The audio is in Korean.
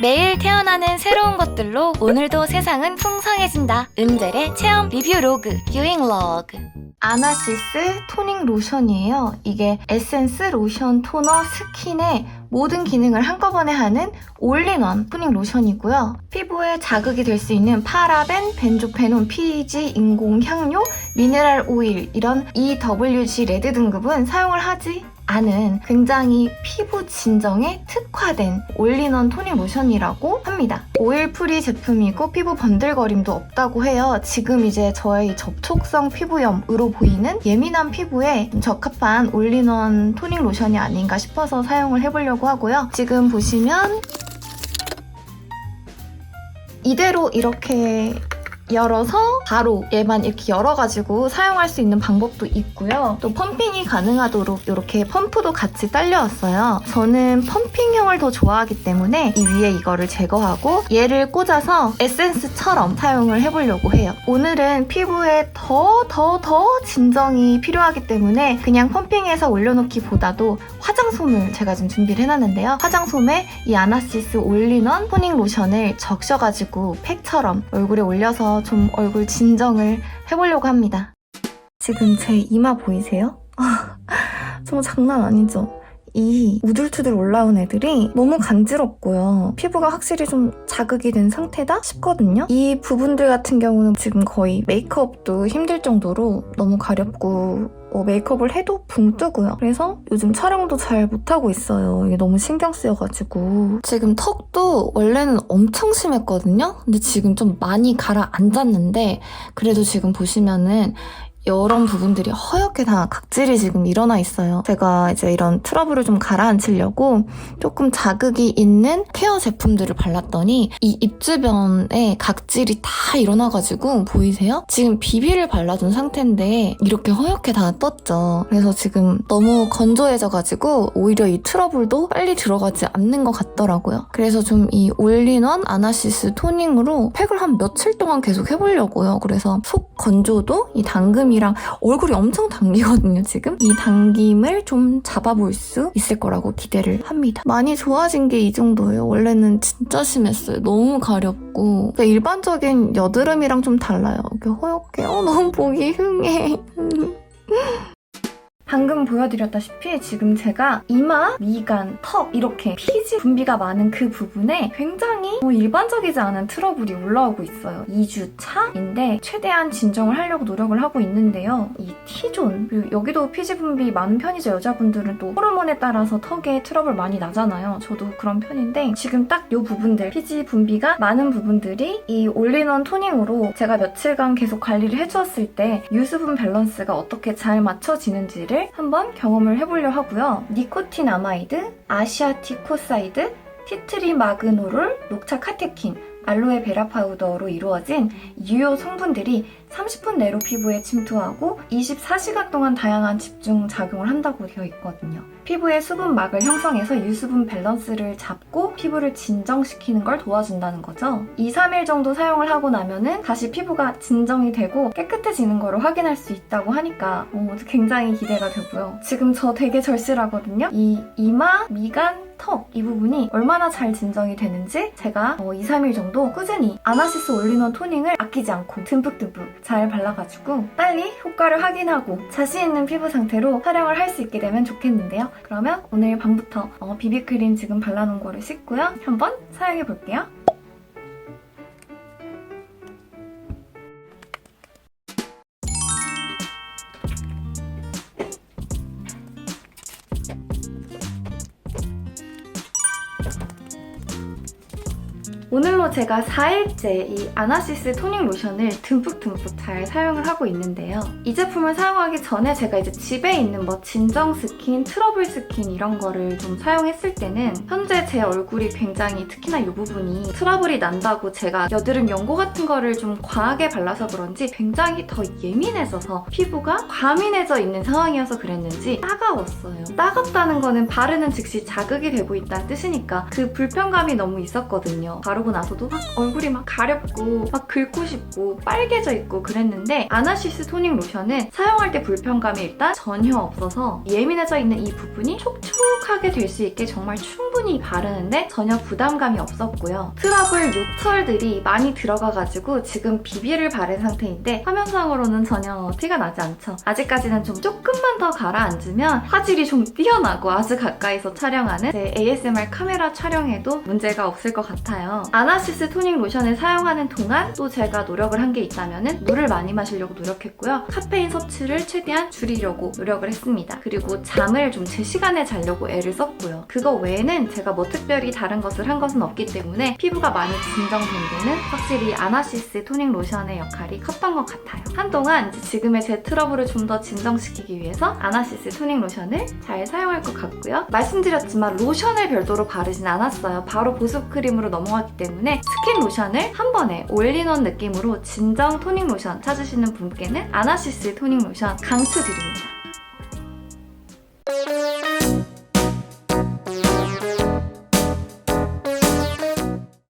매일 태어나는 새로운 것들로 오늘도 세상은 풍성해진다. 은젤의 체험 리뷰 로그, 유행 로그. 아나시스 토닝 로션이에요. 이게 에센스, 로션, 토너, 스킨의 모든 기능을 한꺼번에 하는 올인원 토닝 로션이고요. 피부에 자극이 될 수 있는 파라벤, 벤조페논, PG, 인공 향료, 미네랄 오일 이런 EWG 레드 등급은 사용을 하지 않은 굉장히 피부 진정에 특화된 올인원 토닝 로션이라고 합니다. 오일 프리 제품이고 피부 번들거림도 없다고 해요. 지금 이제 저의 접촉성 피부염으로 보이는 예민한 피부에 적합한 올인원 토닝 로션이 아닌가 싶어서 사용을 해보려고 하고요. 지금 보시면 이대로 이렇게 열어서 바로 얘만 이렇게 열어가지고 사용할 수 있는 방법도 있고요. 또 펌핑이 가능하도록 이렇게 펌프도 같이 딸려왔어요. 저는 펌핑형을 더 좋아하기 때문에 이 위에 이거를 제거하고 얘를 꽂아서 에센스처럼 사용을 해보려고 해요. 오늘은 피부에 더 더 더 진정이 필요하기 때문에 그냥 펌핑해서 올려놓기보다도 화장솜을 제가 지금 준비를 해놨는데요. 화장솜에 이 아나시스 올인원 토닝 로션을 적셔가지고 팩처럼 얼굴에 올려서 좀 얼굴 진정을 해보려고 합니다. 지금 제 이마 보이세요? 정말 장난 아니죠? 이 우둘투둘 올라온 애들이 너무 간지럽고요. 피부가 확실히 좀 자극이 된 상태다 싶거든요. 이 부분들 같은 경우는 지금 거의 메이크업도 힘들 정도로 너무 가렵고 어, 메이크업을 해도 붕 뜨고요. 그래서 요즘 촬영도 잘 못하고 있어요. 이게 너무 신경 쓰여가지고. 지금 턱도 원래는 엄청 심했거든요. 근데 지금 좀 많이 가라앉았는데 그래도 지금 보시면은 이런 부분들이 허옇게 다 각질이 지금 일어나 있어요. 제가 이제 이런 트러블을 좀 가라앉히려고 조금 자극이 있는 케어 제품들을 발랐더니 이 입 주변에 각질이 다 일어나가지고 보이세요? 지금 비비를 발라둔 상태인데 이렇게 허옇게 다 떴죠. 그래서 지금 너무 건조해져가지고 오히려 이 트러블도 빨리 들어가지 않는 것 같더라고요. 그래서 좀 이 올인원 아나시스 토닝으로 팩을 한 며칠 동안 계속 해보려고요. 그래서 속 건조도 이 당금이 랑 얼굴이 엄청 당기거든요, 지금. 이 당김을 좀 잡아볼 수 있을 거라고 기대를 합니다. 많이 좋아진 게 이 정도예요. 원래는 진짜 심했어요. 너무 가렵고. 일반적인 여드름이랑 좀 달라요. 이렇게 허옇게. 어, 너무 보기 흉해. 방금 보여드렸다시피 지금 제가 이마, 미간, 턱 이렇게 피지 분비가 많은 그 부분에 굉장히 뭐 일반적이지 않은 트러블이 올라오고 있어요. 2주 차인데 최대한 진정을 하려고 노력을 하고 있는데요. 이 T존 그리고 여기도 피지 분비 많은 편이죠. 여자분들은 또 호르몬에 따라서 턱에 트러블 많이 나잖아요. 저도 그런 편인데 지금 딱 이 부분들 피지 분비가 많은 부분들이 이 올인원 토닝으로 제가 며칠간 계속 관리를 해주었을 때 유수분 밸런스가 어떻게 잘 맞춰지는지를 한번 경험을 해보려 하고요. 니코틴 아마이드, 아시아티코사이드, 티트리 마그노롤, 녹차 카테킨, 알로에 베라 파우더로 이루어진 유효 성분들이 30분 내로 피부에 침투하고 24시간 동안 다양한 집중 작용을 한다고 되어 있거든요. 피부의 수분막을 형성해서 유수분 밸런스를 잡고 피부를 진정시키는 걸 도와준다는 거죠. 2, 3일 정도 사용을 하고 나면은 다시 피부가 진정이 되고 깨끗해지는 거를 확인할 수 있다고 하니까 어, 굉장히 기대가 되고요. 지금 저 되게 절실하거든요. 이 이마, 미간, 턱 이 부분이 얼마나 잘 진정이 되는지 제가 어, 2, 3일 정도 꾸준히 아나시스 올리원 토닝을 아끼지 않고 듬뿍듬뿍 잘 발라가지고 빨리 효과를 확인하고 자신 있는 피부 상태로 촬영을 할 수 있게 되면 좋겠는데요. 그러면 오늘 밤부터 어, 비비크림 지금 발라놓은 거를 씻고요. 한번 사용해 볼게요. 오늘로 제가 4일째 이 아나시스 토닝 로션을 듬뿍듬뿍 잘 사용을 하고 있는데요. 이 제품을 사용하기 전에 제가 이제 집에 있는 뭐 진정 스킨, 트러블 스킨 이런 거를 좀 사용했을 때는 현재 제 얼굴이 굉장히 특히나 이 부분이 트러블이 난다고 제가 여드름 연고 같은 거를 좀 과하게 발라서 그런지 굉장히 더 예민해져서 피부가 과민해져 있는 상황이어서 그랬는지 따가웠어요. 따갑다는 거는 바르는 즉시 자극이 되고 있다는 뜻이니까 그 불편감이 너무 있었거든요. 바로 바르고 나서도 막 얼굴이 막 가렵고 막 긁고 싶고 빨개져 있고 그랬는데 아나시스 토닝 로션은 사용할 때 불편감이 일단 전혀 없어서 예민해져 있는 이 부분이 촉촉하게 될 수 있게 정말 충분히 바르는데 전혀 부담감이 없었고요. 트러블 요철들이 많이 들어가가지고 지금 비비를 바른 상태인데 화면상으로는 전혀 티가 나지 않죠. 아직까지는 좀 조금만 더 가라앉으면 화질이 좀 뛰어나고 아주 가까이서 촬영하는 제 ASMR 카메라 촬영에도 문제가 없을 것 같아요. 아나시스 토닝 로션을 사용하는 동안 또 제가 노력을 한 게 있다면 물을 많이 마시려고 노력했고요. 카페인 섭취를 최대한 줄이려고 노력을 했습니다. 그리고 잠을 좀 제 시간에 자려고 애를 썼고요. 그거 외에는 제가 뭐 특별히 다른 것을 한 것은 없기 때문에 피부가 많이 진정된 데는 확실히 아나시스 토닝 로션의 역할이 컸던 것 같아요. 한동안 지금의 제 트러블을 좀 더 진정시키기 위해서 아나시스 토닝 로션을 잘 사용할 것 같고요. 말씀드렸지만 로션을 별도로 바르진 않았어요. 바로 보습 크림으로 넘어갔기 때문에 스킨 로션을 한 번에 올인원 느낌으로 진정 토닝 로션 찾으시는 분께는 아나시스 토닝 로션 강추드립니다.